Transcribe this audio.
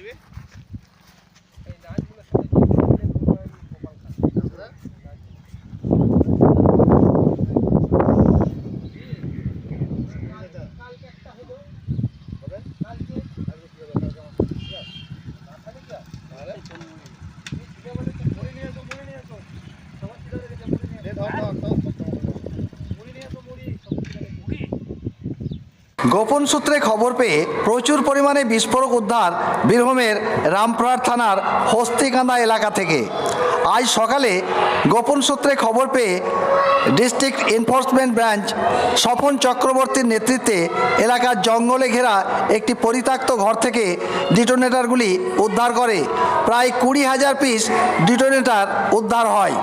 দিবে এই নাচগুলোর সাথে Don't, don't, don't. গোপন সূত্রে খবর পেয়ে প্রচুর পরিমাণে বিস্ফোরক উদ্ধার বীরভূমের রামপুরহাট থানার হস্তিকান্দা এলাকা থেকে। আজ সকালে গোপন সূত্রে খবর পেয়ে ডিস্ট্রিক্ট এনফোর্সমেন্ট ব্রাঞ্চ স্বপন চক্রবর্তীর নেতৃত্বে এলাকার জঙ্গলে ঘেরা একটি পরিত্যক্ত ঘর থেকে ডিটোনেটরগুলি উদ্ধার করে। প্রায় কুড়ি হাজার পিস ডিটোনেটর উদ্ধার হয়।